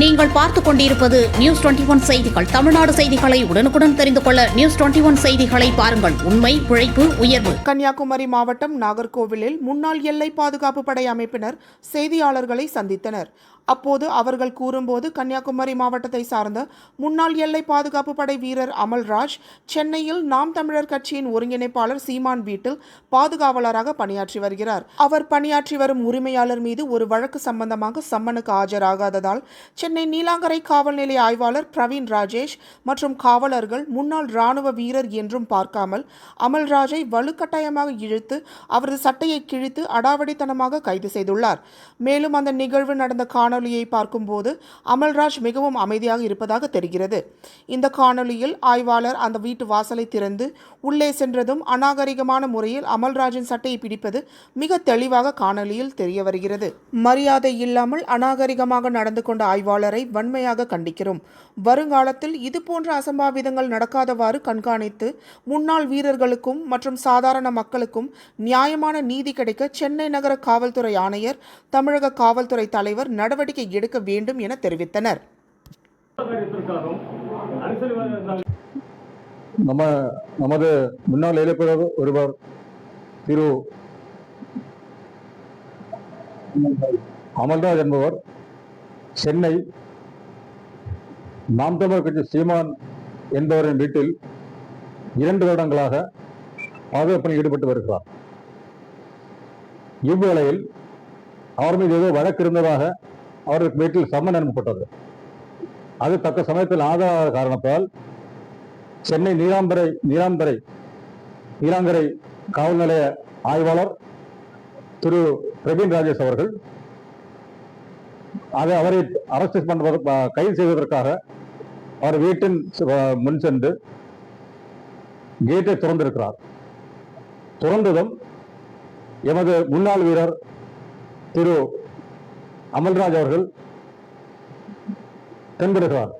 நீங்கள் பார்த்துக் கொண்டிருப்பது நியூஸ் டுவெண்டி ஒன் செய்திகள். தமிழ்நாடு செய்திகளை உடனுக்குடன் தெரிந்து கொள்ள நியூஸ் டுவெண்டி ஒன் செய்திகளை பாருங்கள். உண்மை உழைப்பு உயர்வு. கன்னியாகுமரி மாவட்டம் நாகர்கோவிலில் முன்னாள் எல்லை பாதுகாப்பு படை அமைப்பினர் செய்தியாளர்களை சந்தித்தனர். அப்போது அவர்கள் கூறும்போது கன்னியாகுமரி மாவட்டத்தை சார்ந்த முன்னாள் எல்லை பாதுகாப்பு படை வீரர் அமல்ராஜ் சென்னையில் நாம் தமிழர் கட்சியின் ஒருங்கிணைப்பாளர் சீமான் வீட்டில் பாதுகாவலராக பணியாற்றி வருகிறார். அவர் பணியாற்றி வரும் உரிமையாளர் மீது ஒரு வழக்கு சம்பந்தமாக சம்மனுக்கு ஆஜராகாததால் சென்னை நீலாங்கரை காவல் நிலைய ஆய்வாளர் பிரவீன் ராஜேஷ் மற்றும் காவலர்கள் முன்னாள் ராணுவ வீரர் என்றும் பார்க்காமல் அமல்ராஜை வலுக்கட்டாயமாக இழுத்து அவரது சட்டையை கிழித்து அடாவடித்தனமாக கைது செய்துள்ளார். மேலும் அந்த நிகழ்வு நடந்த காணொளியை பார்க்கும்போது அமல்ராஜ் மிகவும் அமைதியாக இருப்பதாக தெரிகிறது. இந்த காணொளியில் ஆய்வாளர் அந்த வீட்டு வாசலை திறந்து உள்ளே சென்றதும் அநாகரிகமான முறையில் அமல்ராஜின் சட்டையை பிடிப்பது மிக தெளிவாக காணொளியில் தெரிய வருகிறது மரியாதை இல்லாமல் அநாகரிகமாக நடந்து கொண்ட ஆய்வாளர் வன்மையாக கண்டிக்கிறோம். வருங்காலத்தில் இதுபோன்ற அசம்பாவிதங்கள் நடக்காதவாறு கண்காணித்து முன்னாள் வீரர்களுக்கும் மற்றும் சாதாரண மக்களுக்கும் நியாயமான நீதி கிடைக்க சென்னை நகர காவல்துறை ஆணையர் தமிழக காவல்துறை தலைவர் நடவடிக்கை எடுக்க வேண்டும் என தெரிவித்தனர். நம்ம நமது முன்னாள் இளைஞர் ஒருவர் திரு அமல்ராஜ் என்பவர் சென்னை நாம் தமிழர் கட்சி சீமான் என்பவரின் வீட்டில் இரண்டு வருடங்களாக பாதுகாப்பில் ஈடுபட்டு வருகிறார். இவ்வேளையில் அவர் மீது ஏதோ வழக்கு இருந்ததாக அவருக்கு வீட்டில் சம்மன் அனுப்பப்பட்டது. அது தக்க சமயத்தில் ஆதரவாத காரணத்தால் சென்னை நீலாம்பரை நீலாம்பரை நீலாங்கரை காவல் நிலைய ஆய்வாளர் திரு பிரவீன் ராஜேஷ் அவர்கள் அதை அவரை அரசு பண்ணுவதற்கு கைது செய்வதற்காக அவர் வீட்டின் முன் சென்று கேட்டை திறந்திருக்கிறார். திறந்ததும் எமது முன்னாள் வீரர் திரு அமல்ராஜ் அவர்கள் தென்படுகிறார்.